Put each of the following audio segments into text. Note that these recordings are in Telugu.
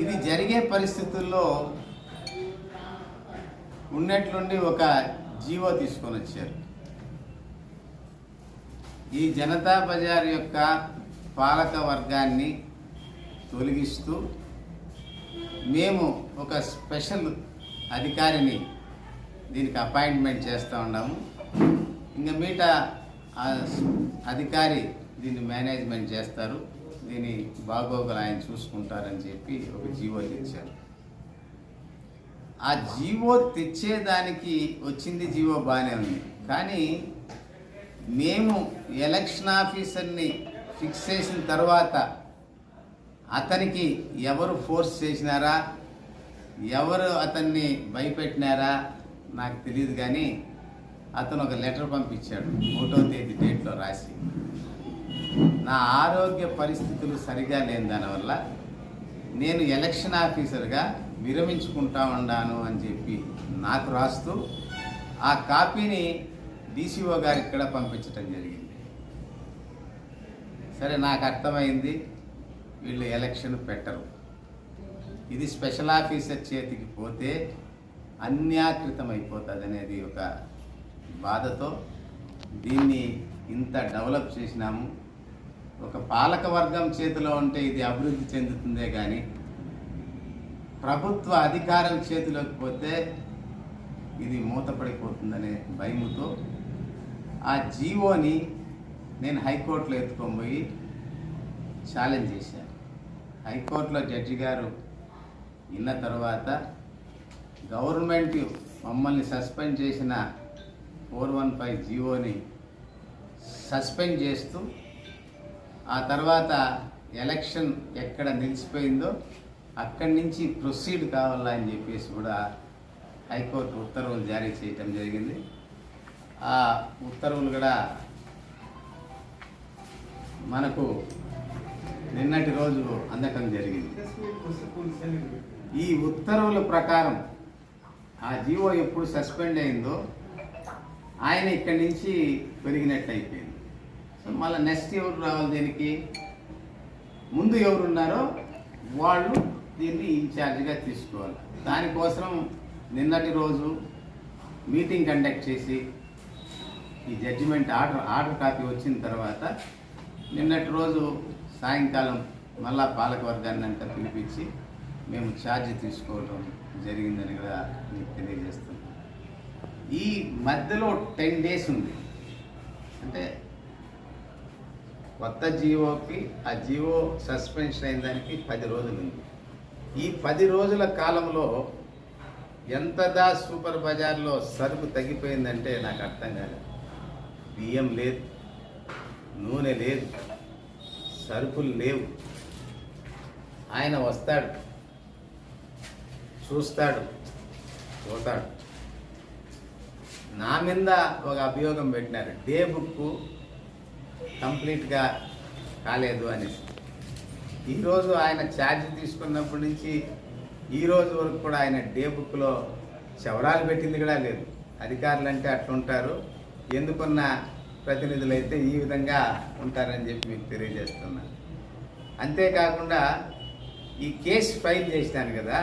ఇది జరిగే పరిస్థితుల్లో ఉన్నట్లుండి ఒక జీవో తీసుకొని వచ్చారు. ఈ జనతా బజార్ యొక్క పాలక వర్గాన్ని తొలగిస్తూ మేము ఒక స్పెషల్ అధికారిని దీనికి అపాయింట్మెంట్ చేస్తూ ఉన్నాము. ఇంకా మీట ఆ అధికారి దీన్ని మేనేజ్మెంట్ చేస్తారు. దీని బాగోగులు ఆయన చూసుకుంటారని చెప్పి ఒక జీవో తెచ్చారు. ఆ జీవో తెచ్చేదానికి వచ్చింది జీవో బాగానే ఉంది. కానీ మేము ఎలక్షన్ ఆఫీసర్ని ఫిక్స్ చేసిన తర్వాత అతనికి ఎవరు ఫోర్స్ చేసినారా ఎవరు అతన్ని భయపెట్టినారా నాకు తెలియదు కానీ అతను ఒక లెటర్ పంపించాడు. ఒకటో తేదీ డేట్లో రాసి. నా ఆరోగ్య పరిస్థితులు సరిగా లేని దానివల్ల నేను ఎలక్షన్ ఆఫీసర్గా విరమించుకుంటా ఉన్నాను అని చెప్పి నాకు రాస్తూ ఆ కాపీని డీసీఓ గారికి కూడా పంపించటం జరిగింది. సరే నాకు అర్థమైంది. వీళ్ళు ఎలక్షన్ పెట్టరు. ఇది స్పెషల్ ఆఫీసర్ చేతికి పోతే అన్యాకృతం అయిపోతుంది అనేది ఒక బాధతో దీన్ని ఇంత డెవలప్ చేసినాము. ఒక పాలక వర్గం చేతిలో ఉంటే ఇది అభివృద్ధి చెందుతుందే కానీ ప్రభుత్వ అధికారం చేతిలోకి పోతే ఇది మూతపడిపోతుందనే భయముతో ఆ జీవోని నేను హైకోర్టులో ఎత్తుకొని ఛాలెంజ్ చేశాను హైకోర్టులో జడ్జి గారు విన్న తర్వాత గవర్నమెంట్ మమ్మల్ని సస్పెండ్ చేసిన ఫోర్ వన్ ఫైవ్ జీవోని సస్పెండ్ చేస్తూ ఆ తర్వాత ఎలక్షన్ ఎక్కడ నిలిచిపోయిందో అక్కడి నుంచి ప్రొసీడ్ కావాలా అని చెప్పేసి కూడా హైకోర్టు ఉత్తర్వులు జారీ చేయటం జరిగింది. ఆ ఉత్తర్వులు కూడా మనకు నిన్నటి రోజు అందటం జరిగింది. ఈ ఉత్తర్వుల ప్రకారం ఆ జీవో ఎప్పుడు సస్పెండ్ అయిందో ఆయన ఇక్కడి నుంచి పెరిగినట్టయిపోయింది సో మళ్ళీ నెక్స్ట్ ఎవరు రావాలి దీనికి? ముందు ఎవరు ఉన్నారో వాళ్ళు దీన్ని ఇన్ఛార్జిగా తీసుకోవాలి. దానికోసం నిన్నటి రోజు మీటింగ్ కండక్ట్ చేసి ఈ జడ్జిమెంట్ ఆర్డర్ ఆర్డర్ కాపీ వచ్చిన తర్వాత నిన్నటి రోజు సాయంకాలం మళ్ళా పాలక వర్గాన్ని అంతా పిలిపించి మేము ఛార్జ్ తీసుకోవడం జరిగిందని కూడా మీకు తెలియజేస్తున్నాం. ఈ మధ్యలో టెన్ డేస్ ఉంది. అంటే కొత్త జీవోకి ఆ జీవో సస్పెన్షన్ అయిన దానికి పది రోజులు ఉంది ఈ పది రోజుల కాలంలో ఎంతదా సూపర్ బజార్లో సరుకు తగ్గిపోయిందంటే నాకు అర్థం కాలేదు. బియ్యం లేదు నూనె లేదు సరుకులు లేవు. ఆయన వస్తాడు చూస్తాడు పోతాడు. నా మీద ఒక అభియోగం పెట్టినారు. డే బుక్ కంప్లీట్గా కాలేదు అనేసి. ఈరోజు ఆయన ఛార్జ్ తీసుకున్నప్పటి నుంచి ఈ రోజు వరకు కూడా ఆయన డే బుక్లో చవరాలు పెట్టింది కూడా లేదు. అధికారులు అంటే అట్లుంటారు ఎందుకున్న ప్రతినిధులు అయితే ఈ విధంగా ఉంటారని చెప్పి మీకు తెలియజేస్తున్నా. అంతేకాకుండా ఈ కేసు ఫైల్ చేసినాను కదా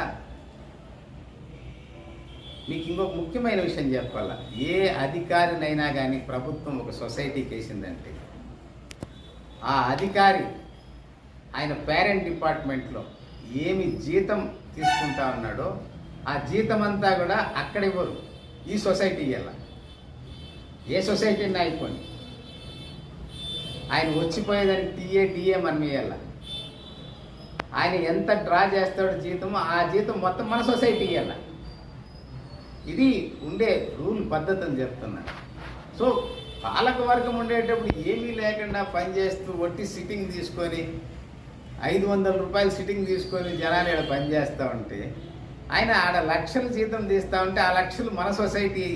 మీకు ఇంకొక ముఖ్యమైన విషయం చెప్పాలా? ఏ అధికారినైనా కానీ ప్రభుత్వం ఒక సొసైటీకి వేసిందంటే ఆ అధికారి ఆయన పేరెంట్ డిపార్ట్మెంట్లో ఏమి జీతం తీసుకుంటా ఉన్నాడో ఆ జీతం అంతా కూడా అక్కడ ఇవ్వరు. ఈ సొసైటీ ఇవ్వాల ఏ సొసైటీ అయిపోయింది ఆయన వచ్చిపోయేదానికి టీఏ డిఏ మనం ఇవ్వాల. ఆయన ఎంత డ్రా చేస్తాడో జీతమో ఆ జీతం మొత్తం మన సొసైటీ ఇవ్వాల. ఇది ఉండే రూల్ పద్ధతి అని సో పాలక వర్గం ఉండేటప్పుడు ఏమీ లేకుండా పనిచేస్తూ వట్టి సిట్టింగ్ తీసుకొని ఐదు వందల రూపాయలు సిట్టింగ్ తీసుకొని జనాలు ఇక్కడ పనిచేస్తూ ఉంటే ఆయన ఆడ లక్షలు జీతం తీస్తూ ఉంటే ఆ లక్షలు మన సొసైటీ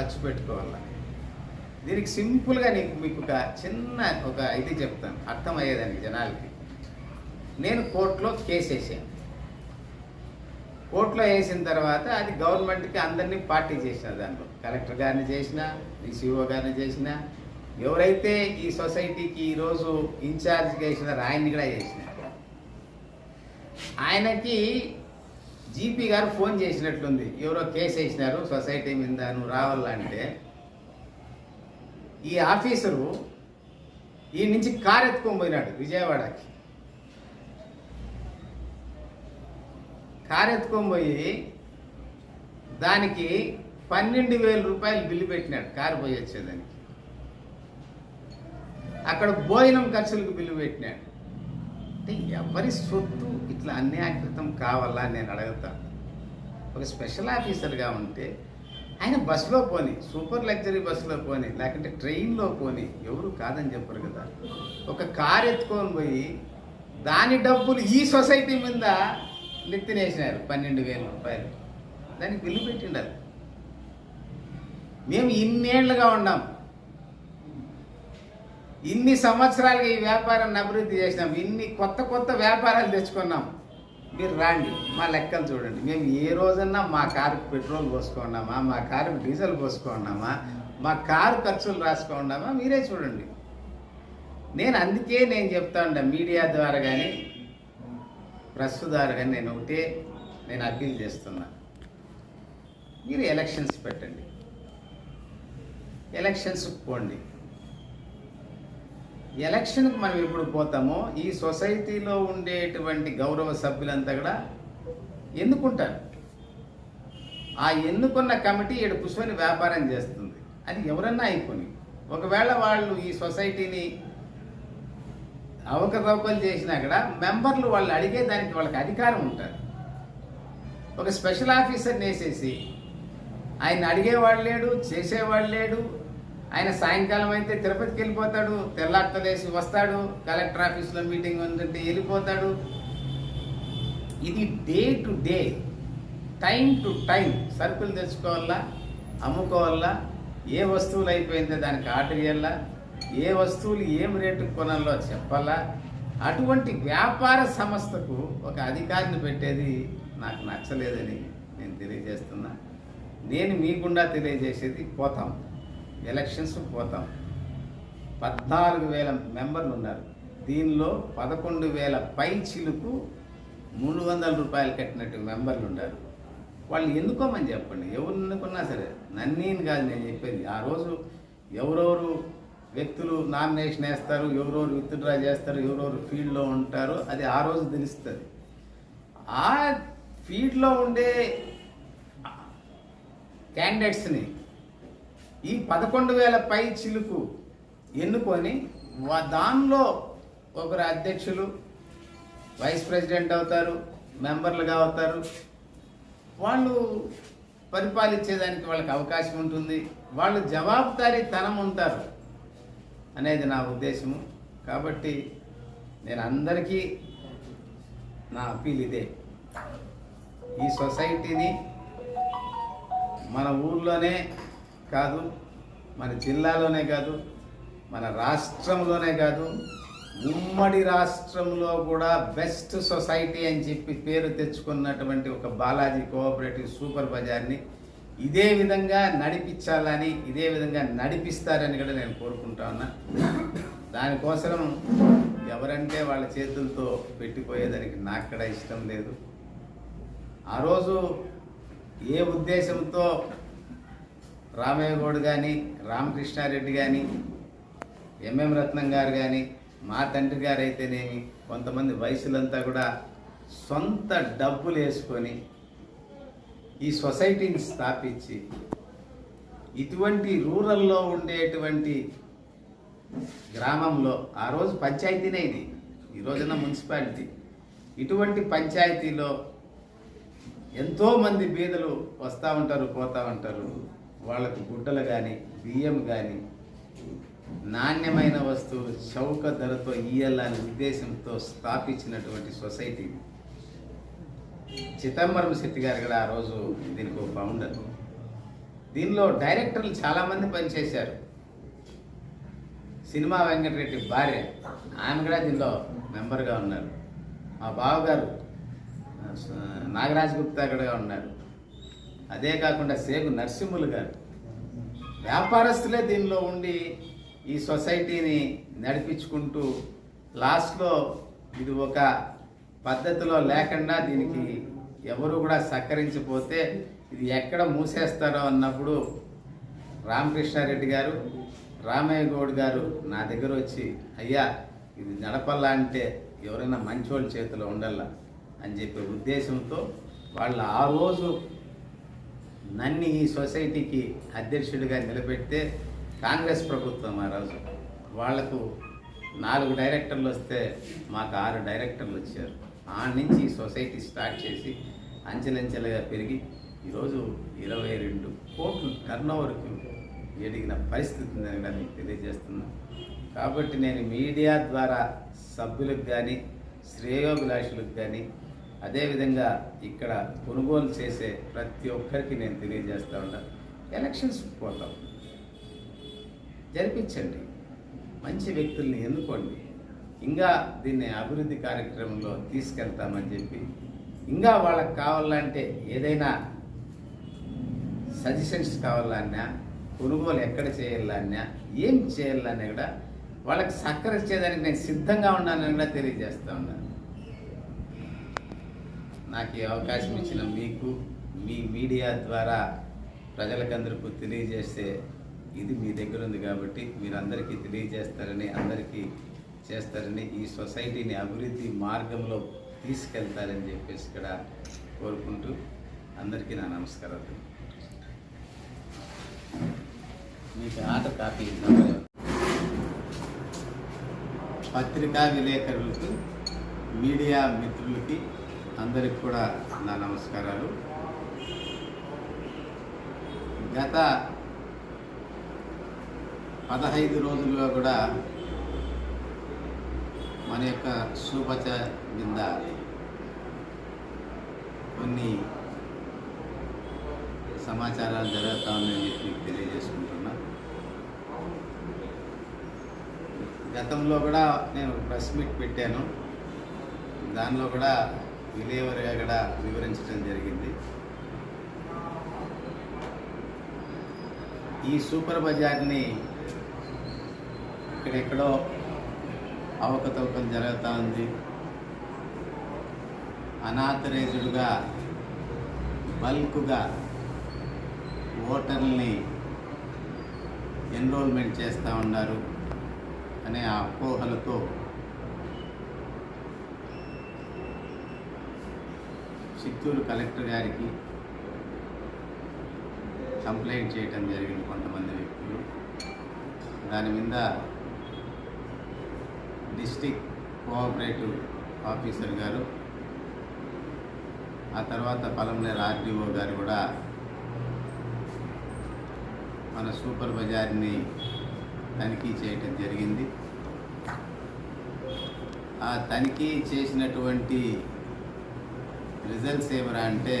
అచ్చు పెట్టుకోవాలి. దీనికి సింపుల్గా నీకు మీకు ఒక చిన్న ఒక ఇది చెప్తాను అర్థమయ్యేదానికి జనాలకి. నేను కోర్టులో కేసు వేసాను కోర్టులో వేసిన తర్వాత అది గవర్నమెంట్కి అందరినీ పార్టీ చేసిన దాంట్లో. కలెక్టర్ గారిని చేసిన సిఓ గారిని చేసిన. ఎవరైతే ఈ సొసైటీకి ఈరోజు ఇన్ఛార్జ్ చేసిన ఆయన్ని కూడా చేసిన. ఆయనకి జీపీ గారు ఫోన్ చేసినట్లుంది. ఎవరో కేసు వేసినారు సొసైటీ మీద నువ్వు రావాలంటే ఈ ఆఫీసరు ఈ నుంచి కారు ఎత్తుకొని పోయినాడు విజయవాడకి. కారు ఎత్తుకొని పోయి దానికి పన్నెండు వేల రూపాయలు బిల్లు పెట్టినాడు. కారు పోయి వచ్చేదానికి. అక్కడ భోజనం ఖర్చులకు బిల్లు పెట్టినాడు. అంటే ఎవరి సొత్తు ఇట్లా అన్యాకృతం కావాలా నేను అడుగుతాను ఒక స్పెషల్ ఆఫీసర్గా ఉంటే ఆయన బస్సులో పోని సూపర్ లగ్జరీ బస్సులో పోని లేకుంటే ట్రైన్లో పోని ఎవరు కాదని చెప్పరు కదా. ఒక కారు ఎత్తుకొని పోయి దాని డబ్బులు ఈ సొసైటీ మీద నెత్తినేసినారు పన్నెండు వేల రూపాయలు. దానికి బిల్లు పెట్టిండాలి మేము ఇన్నేళ్ళుగా ఉన్నాం. ఇన్ని సంవత్సరాలుగా ఈ వ్యాపారాన్ని అభివృద్ధి చేసినాం. ఇన్ని కొత్త కొత్త వ్యాపారాలు తెచ్చుకున్నాం. మీరు రాండి మా లెక్కలు చూడండి. మేము ఏ రోజన్నా మా కారుకు పెట్రోల్ పోసుకున్నామా మా కారుకు డీజిల్ పోసుకున్నామా మా కారు ఖర్చులు రాసుకున్నామా మీరే చూడండి. నేను అందుకే నేను చెప్తా ఉంటా మీడియా ద్వారా కానీ ప్రెస్ ద్వారా కానీ నేను ఒకటే నేను అప్పీల్ చేస్తున్నా. మీరు ఎలక్షన్స్ పెట్టండి. ఎలక్షన్స్ పోండి. ఎలక్షన్కి మనం ఎప్పుడు పోతామో ఈ సొసైటీలో ఉండేటువంటి గౌరవ సభ్యులంతా కూడా ఎన్నుకుంటారు? ఆ ఎన్నుకున్న కమిటీ ఇక్కడ కూర్చొని వ్యాపారం చేస్తుంది. అది ఎవరన్నా అయిపోయి ఒకవేళ వాళ్ళు ఈ సొసైటీని అవకతవకలు చేసినా కూడా మెంబర్లు వాళ్ళు అడిగే దానికి వాళ్ళకి అధికారం ఉంటుంది. ఒక స్పెషల్ ఆఫీసర్ని వేసేసి ఆయన అడిగేవాడు లేడు చేసేవాడు లేడు. ఆయన సాయంకాలం అయితే తిరుపతికి వెళ్ళిపోతాడు తెల్లార్తలేసి వస్తాడు కలెక్టర్ ఆఫీస్లో మీటింగ్ ఉందంటే వెళ్ళిపోతాడు. ఇది day to day time to time సరుకులు తెచ్చుకోవాలా అమ్ముకోవాలా ఏ వస్తువులు అయిపోయిందో దానికి ఆర్డర్ చేయాలా ఏ వస్తువులు ఏం రేటు కొనాలో చెప్పాలా. అటువంటి వ్యాపార సంస్థకు ఒక అధికారిని పెట్టేది నాకు నచ్చలేదని నేను తెలియజేస్తున్నా. నేను మీకుండా తెలియజేసేది పోతాం. ఎలక్షన్స్ పోతాం. పద్నాలుగు వేల మెంబర్లు ఉన్నారు. దీనిలో పదకొండు వేల పై చిలుకు మూడు వందల రూపాయలు కట్టినట్టు మెంబర్లు ఉన్నారు. వాళ్ళు ఎన్నుకోమని చెప్పండి. ఎవరు ఎన్నుకున్నా సరే నన్నీని కాదు నేను చెప్పేది. ఆ రోజు ఎవరెవరు వ్యక్తులు నామినేషన్ వేస్తారు ఎవరెవరు విత్డ్రా చేస్తారు ఎవరెవరు ఫీల్డ్లో ఉంటారో అది ఆ రోజు తెలుస్తుంది. ఆ ఫీల్డ్లో ఉండే క్యాండిడేట్స్ని ఈ పదకొండు వేల పై చిలుకు ఎన్నుకొని వా- దానిలో ఒకరు అధ్యక్షులు వైస్ ప్రెసిడెంట్ అవుతారు మెంబర్లుగా అవుతారు. వాళ్ళు పరిపాలించేదానికి వాళ్ళకి అవకాశం ఉంటుంది. వాళ్ళు జవాబుదారీతనం ఉంటారు అనేది నా ఉద్దేశము. కాబట్టి నేను అందరికీ నా అప్పీల్ ఇదే. ఈ సొసైటీని మన ఊర్లోనే కాదు మన జిల్లాలోనే కాదు మన రాష్ట్రంలోనే కాదు ఉమ్మడి రాష్ట్రంలో కూడా బెస్ట్ సొసైటీ అని చెప్పి పేరు తెచ్చుకున్నటువంటి ఒక బాలాజీ కోఆపరేటివ్ సూపర్ బజార్ని ఇదే విధంగా నడిపించాలని ఇదే విధంగా నడిపిస్తారని కూడా నేను కోరుకుంటా ఉన్నా. దానికోసం ఎవరంటే వాళ్ళ చేతులతో పెట్టిపోయేదానికి నాకు కూడా ఇష్టం లేదు. ఆ రోజు ఏ ఉద్దేశంతో రామయ్య గౌడ్ కానీ రామకృష్ణారెడ్డి కానీ ఎంఎం రత్నం గారు కానీ మా తండ్రి గారు అయితేనేమి కొంతమంది వయసులంతా కూడా సొంత డబ్బులు వేసుకొని ఈ సొసైటీని స్థాపించి ఇటువంటి రూరల్లో ఉండేటువంటి గ్రామంలో ఆ రోజు పంచాయతీనే ఇది. ఈ రోజున మున్సిపాలిటీ. ఇటువంటి పంచాయతీలో ఎంతోమంది బీదలు వస్తూ ఉంటారు పోతూ ఉంటారు. వాళ్ళకు గుడ్డలు కానీ బియ్యం కానీ నాణ్యమైన వస్తువులు చౌక ధరతో ఇయ్యాలనే ఉద్దేశంతో స్థాపించినటువంటి సొసైటీ. చిదంబరం శెట్టి గారు కూడా ఆ రోజు దీనికి ఒక ఫౌండర్ దీనిలో డైరెక్టర్లు చాలామంది పనిచేశారు. సినిమా వెంకటరెడ్డి భార్య. ఆమె కూడా దీనిలో మెంబర్గా ఉన్నారు. మా బావగారు నాగరాజ్ గుప్తా కూడా ఉన్నారు. అదే కాకుండా సేగు నరసింహులు గారు. వ్యాపారస్తులే దీనిలో ఉండి ఈ సొసైటీని నడిపించుకుంటూ లాస్ట్లో ఇది ఒక పద్ధతిలో లేకుండా దీనికి ఎవరు కూడా సహకరించిపోతే ఇది ఎక్కడ మూసేస్తారో అన్నప్పుడు రామకృష్ణారెడ్డి గారు రామయ్య గౌడ్ గారు నా దగ్గర వచ్చి అయ్యా ఇది నడపల్లా అంటే ఎవరైనా మంచోళ్ళ చేతిలో ఉండాలా? అని చెప్పే ఉద్దేశంతో వాళ్ళు ఆ రోజు నన్ను ఈ సొసైటీకి అధ్యక్షుడిగా నిలబెడితే కాంగ్రెస్ ప్రభుత్వం ఆ రోజు. వాళ్ళకు నాలుగు డైరెక్టర్లు వస్తే మాకు ఆరు డైరెక్టర్లు వచ్చారు. ఆ నుంచి ఈ సొసైటీ స్టార్ట్ చేసి అంచెలంచెలుగా పెరిగి ఈరోజు ఇరవై రెండు కోట్లు టర్న్ ఓవర్కి ఎదిగిన పరిస్థితి ఉందని కూడా మీకు తెలియజేస్తున్నా కాబట్టి నేను మీడియా ద్వారా సభ్యులకు కానీ శ్రేయోభిలాషులకు కానీ అదేవిధంగా ఇక్కడ కొనుగోలు చేసే ప్రతి ఒక్కరికి నేను తెలియజేస్తా ఉన్నా ఎలక్షన్స్ పోతాం. జరిపించండి. మంచి వ్యక్తుల్ని ఎన్నుకోండి. ఇంకా దీన్ని అభివృద్ధి కార్యక్రమంలో తీసుకెళ్తామని చెప్పి ఇంకా వాళ్ళకి కావాలంటే ఏదైనా సజెషన్స్ కావాలన్నా కొనుగోలు ఎక్కడ చేయాలన్నా ఏం చేయాలన్నా కూడా వాళ్ళకి సహకరించేదానికి నేను సిద్ధంగా ఉన్నానని కూడా తెలియజేస్తా ఉన్నాను నాకు ఈ అవకాశం ఇచ్చిన మీకు మీ మీడియా ద్వారా ప్రజలకందరికీ తెలియజేస్తే ఇది మీ దగ్గర ఉంది కాబట్టి మీరందరికీ తెలియజేస్తారని అందరికీ చేస్తారని ఈ సొసైటీని అభివృద్ధి మార్గంలో తీసుకెళ్తారని చెప్పేసి ఇక్కడ కోరుకుంటూ అందరికీ నా నమస్కారాలు. మీకు ఆట కాపీ పత్రికా విలేకరులకు మీడియా మిత్రులకి అందరికి కూడా నా నమస్కారాలు. గత పదహైదు రోజులుగా కూడా మన యొక్క సూపచ కింద కొన్ని సమాచారాలు జరుగుతా ఉన్నాయని చెప్పి తెలియజేసుకుంటున్నా. గతంలో కూడా నేను ప్రెస్ మీట్ పెట్టాను. దానిలో కూడా విలేవరిగా కూడా వివరించడం జరిగింది. ఈ సూపర్ బజార్ని ఇక్కడెక్కడో అవకతవకలు జరుగుతూ ఉంది. అనాథరైజ్డ్గా బల్క్గా ఓటర్ని ఎన్రోల్మెంట్ చేస్తూ ఉన్నారు అనే ఆ అపోహలతో చిత్తూరు కలెక్టర్ గారికి కంప్లైంట్ చేయటం జరిగింది కొంతమంది వ్యక్తులు. దాని మీద డిస్టిక్ కోఆపరేటివ్ ఆఫీసర్ గారు ఆ తర్వాత పలంనేరు ఆర్డీఓ గారు కూడా మన సూపర్ బజార్ని తనిఖీ చేయటం జరిగింది. ఆ తనిఖీ చేసినటువంటి రిజల్ట్స్ ఏమరా అంటే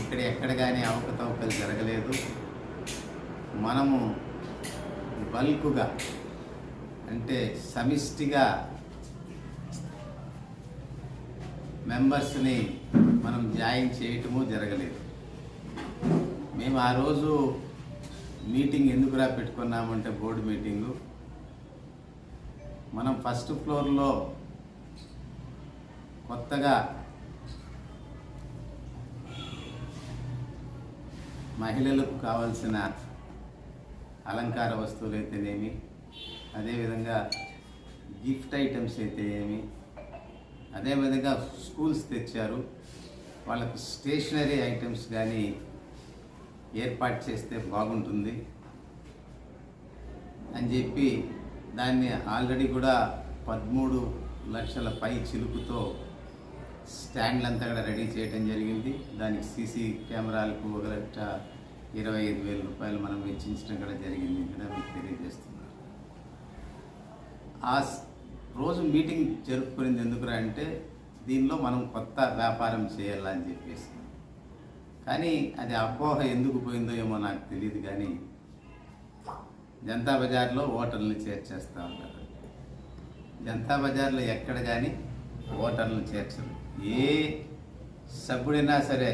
ఇక్కడ ఎక్కడ కానీ అవకతవకలు జరగలేదు. మనము బల్క్గా అంటే సమిష్టిగా మెంబర్స్ని మనం జాయిన్ చేయటము జరగలేదు. మేము ఆ రోజు మీటింగ్ ఎందుకురా పెట్టుకున్నామంటే బోర్డు మీటింగు. మనం ఫస్ట్ ఫ్లోర్లో కొత్తగా మహిళలకు కావాల్సిన అలంకార వస్తువులు అయితేనేమి అదేవిధంగా గిఫ్ట్ ఐటమ్స్ అయితే ఏమి అదేవిధంగా స్కూల్స్ తెచ్చారు. వాళ్ళకు స్టేషనరీ ఐటమ్స్ కానీ ఏర్పాటు చేస్తే బాగుంటుంది అని చెప్పి దాన్ని ఆల్రెడీ కూడా పదమూడు లక్షల పై చిలుకుతో స్టాండ్లంతా కూడా రెడీ చేయడం జరిగింది. దానికి సీసీ కెమెరాలకు ఒక లక్ష ఇరవై ఐదు వేల రూపాయలు మనం వెచ్చించడం కూడా జరిగింది. కూడా మీకు తెలియజేస్తున్నారు. ఆ రోజు మీటింగ్ జరుపుకునేది ఎందుకురా అంటే దీనిలో మనం కొత్త వ్యాపారం చేయాలని చెప్పేసి. కానీ అది అపోహ ఎందుకు పోయిందో ఏమో నాకు తెలియదు కానీ జనతా బజార్లో ఓటర్లు చేర్చేస్తూ ఉంటారు. జనతా బజార్లో ఎక్కడ కానీ ఓటర్లను చేర్చరు. ఏ సభ్యుడైనా సరే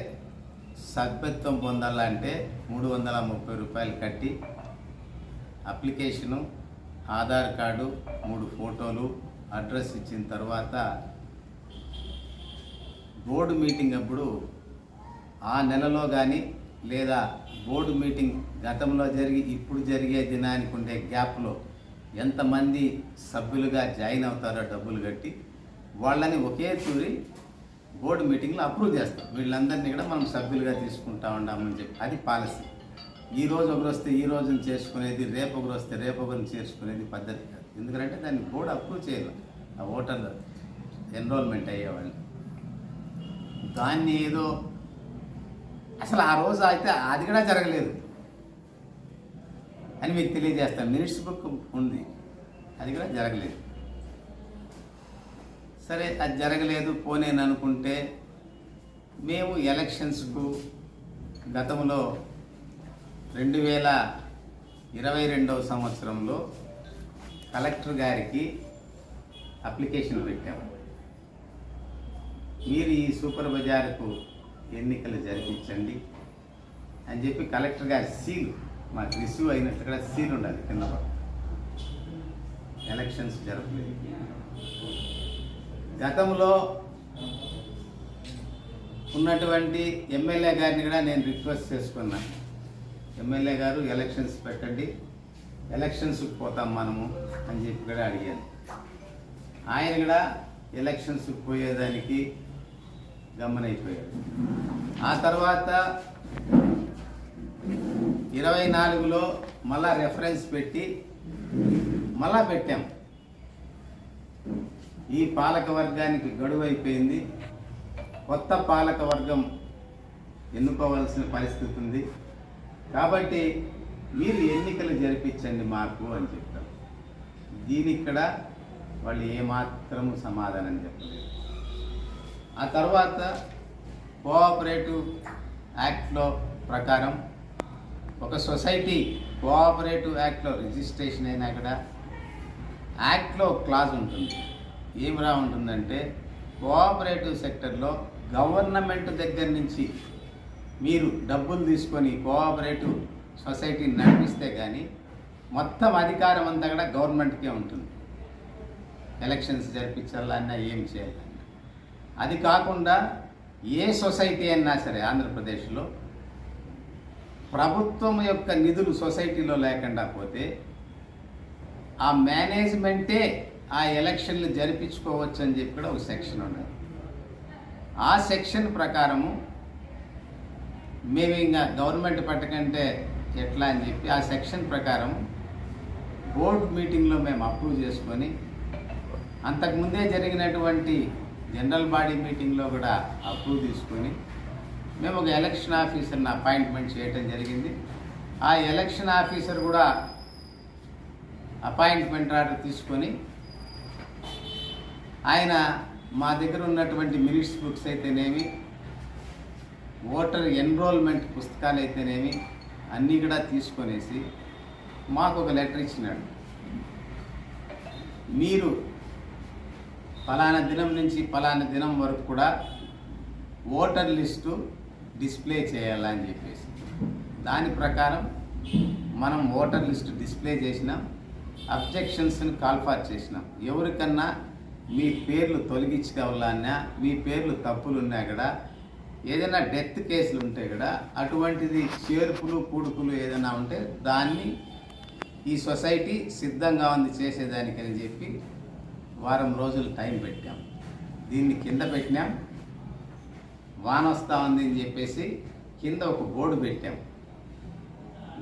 సభ్యత్వం పొందాలంటే మూడు వందల ముప్పై రూపాయలు కట్టి అప్లికేషను ఆధార్ కార్డు మూడు ఫోటోలు అడ్రస్ ఇచ్చిన తర్వాత బోర్డు మీటింగ్ అప్పుడు ఆ నెలలో కానీ లేదా బోర్డు మీటింగ్ గతంలో జరిగి ఇప్పుడు జరిగే దినానికి ఉండే గ్యాప్లో ఎంతమంది సభ్యులుగా జాయిన్ అవుతారో డబ్బులు కట్టి వాళ్ళని ఒకే తూరి బోర్డు మీటింగ్లో అప్రూవ్ చేస్తాం. వీళ్ళందరినీ కూడా మనం సభ్యులుగా తీసుకుంటా ఉన్నామని చెప్పి. అది పాలసీ. ఈ రోజు ఒకరు వస్తే ఈ రోజున చేసుకునేది రేపు ఒకరు వస్తే రేపు ఒకరిని చేసుకునేది పద్ధతి కాదు. ఎందుకంటే దాన్ని బోర్డు అప్రూవ్ చేయాలి ఆ ఓటర్లు ఎన్రోల్మెంట్ అయ్యేవాళ్ళు. దాన్ని ఏదో అసలు ఆ రోజు అయితే అది కూడా జరగలేదు. అని మీకు తెలియజేస్తాను. మినిట్స్ బుక్ ఉంది. అది కూడా జరగలేదు. సరే అది జరగలేదు పోనేననుకుంటే మేము ఎలక్షన్స్కు గతంలో రెండు వేల ఇరవై రెండవ సంవత్సరంలో కలెక్టర్ గారికి అప్లికేషన్ పెట్టాము మీరు ఈ సూపర్ బజార్కు ఎన్నికలు జరిపించండి అని చెప్పి కలెక్టర్ గారి సీల్ మాకు రిసీవ్ అయినట్లు కూడా సీల్ ఉండాలి కింద ఎలక్షన్స్ జరపలేదు. గతంలో ఉన్నటువంటి ఎమ్మెల్యే గారిని కూడా నేను రిక్వెస్ట్ చేసుకున్నాను ఎమ్మెల్యే గారు ఎలక్షన్స్ పెట్టండి ఎలక్షన్స్కి పోతాం మనము అని చెప్పి కూడా అడిగాను. ఆయన కూడా ఎలక్షన్స్కి పోయేదానికి గమనైపోయాడు. ఆ తర్వాత ఇరవై నాలుగులో మళ్ళా రెఫరెన్స్ పెట్టి మళ్ళా పెట్టాం. ఈ పాలక వర్గానికి గడువు అయిపోయింది కొత్త పాలక వర్గం ఎన్నుకోవాల్సిన పరిస్థితి ఉంది. కాబట్టి మీరు ఎన్నికలు జరిపించండి మాకు అని చెప్తాం దీనిక్కడ వాళ్ళు ఏమాత్రము సమాధానం చెప్పలేదు. ఆ తర్వాత కోఆపరేటివ్ యాక్ట్లో ప్రకారం ఒక సొసైటీ కోఆపరేటివ్ యాక్ట్లో రిజిస్ట్రేషన్ అయినా కూడా యాక్ట్లో క్లాజ్ ఉంటుంది. ఏమిరా ఉంటుందంటే కోఆపరేటివ్ సెక్టర్లో గవర్నమెంట్ దగ్గర నుంచి మీరు డబ్బులు తీసుకొని కోఆపరేటివ్ సొసైటీని నడిపిస్తే కానీ మొత్తం అధికారం అంతా కూడా గవర్నమెంట్కే ఉంటుంది. ఎలక్షన్స్ జరిపించాలన్నా ఏం చేయాలన్నా అది కాకుండా ఏ సొసైటీ అయినా సరే ఆంధ్రప్రదేశ్లో ప్రభుత్వం యొక్క నిధులు సొసైటీలో లేకుండా పోతే ఆ మేనేజ్మెంటే ఆ ఎలక్షన్లు జరిపించుకోవచ్చు అని చెప్పి కూడా ఒక సెక్షన్ ఉన్నది. ఆ సెక్షన్ ప్రకారము మేము ఇంకా గవర్నమెంట్ పట్టకంటే ఎట్లా అని చెప్పి ఆ సెక్షన్ ప్రకారం బోర్డు మీటింగ్లో మేము అప్రూవ్ చేసుకొని అంతకుముందే జరిగినటువంటి జనరల్ బాడీ మీటింగ్లో కూడా అప్రూవ్ తీసుకొని మేము ఒక ఎలక్షన్ ఆఫీసర్ని అపాయింట్మెంట్ చేయడం జరిగింది. ఆ ఎలక్షన్ ఆఫీసర్ కూడా అపాయింట్మెంట్ ఆర్డర్ తీసుకొని ఆయన మా దగ్గర ఉన్నటువంటి మినిట్స్ బుక్స్ అయితేనేమి ఓటర్ ఎన్రోల్మెంట్ పుస్తకాలు అయితేనేమి అన్నీ కూడా తీసుకొనేసి మాకు ఒక లెటర్ ఇచ్చినాడు. మీరు ఫలానా దినం నుంచి ఫలానా దినం వరకు కూడా ఓటర్ లిస్టు డిస్ప్లే చేయాలని చెప్పేసి. దాని ప్రకారం మనం ఓటర్ లిస్టు డిస్ప్లే చేసినాం అబ్జెక్షన్స్ని కాల్ఫార్ చేసినాం. ఎవరికన్నా మీ పేర్లు తొలగించుకోవాలన్నా మీ పేర్లు తప్పులు ఉన్నా కూడా ఏదైనా డెత్ కేసులు ఉంటాయి కూడా అటువంటిది చేర్పులు కూడుకులు ఏదైనా ఉంటే దాన్ని ఈ సొసైటీ సిద్ధంగా ఉంది చేసేదానికని చెప్పి వారం రోజులు టైం పెట్టాం. దీన్ని కింద పెట్టినాం. వాన వస్తూ ఉంది అని చెప్పేసి కింద ఒక బోర్డు పెట్టాం.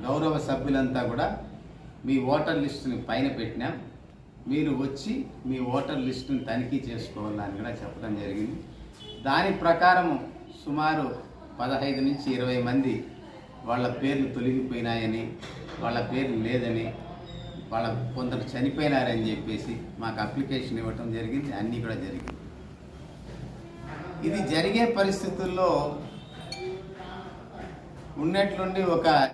గౌరవ సభ్యులంతా కూడా మీ ఓటర్ లిస్టుని పైన పెట్టినాం. మీరు వచ్చి మీ ఓటర్ లిస్టును తనిఖీ చేసుకోవాలని కూడా చెప్పడం జరిగింది. దాని ప్రకారము సుమారు పదహైదు నుంచి ఇరవై మంది వాళ్ళ పేర్లు తొలగిపోయినాయని వాళ్ళ పేర్లు లేదని వాళ్ళ కొందరు చనిపోయినారని చెప్పేసి మాకు అప్లికేషన్ ఇవ్వటం జరిగింది. అన్నీ కూడా జరిగింది. ఇది జరిగే పరిస్థితుల్లో ఉన్నట్లుండి ఒక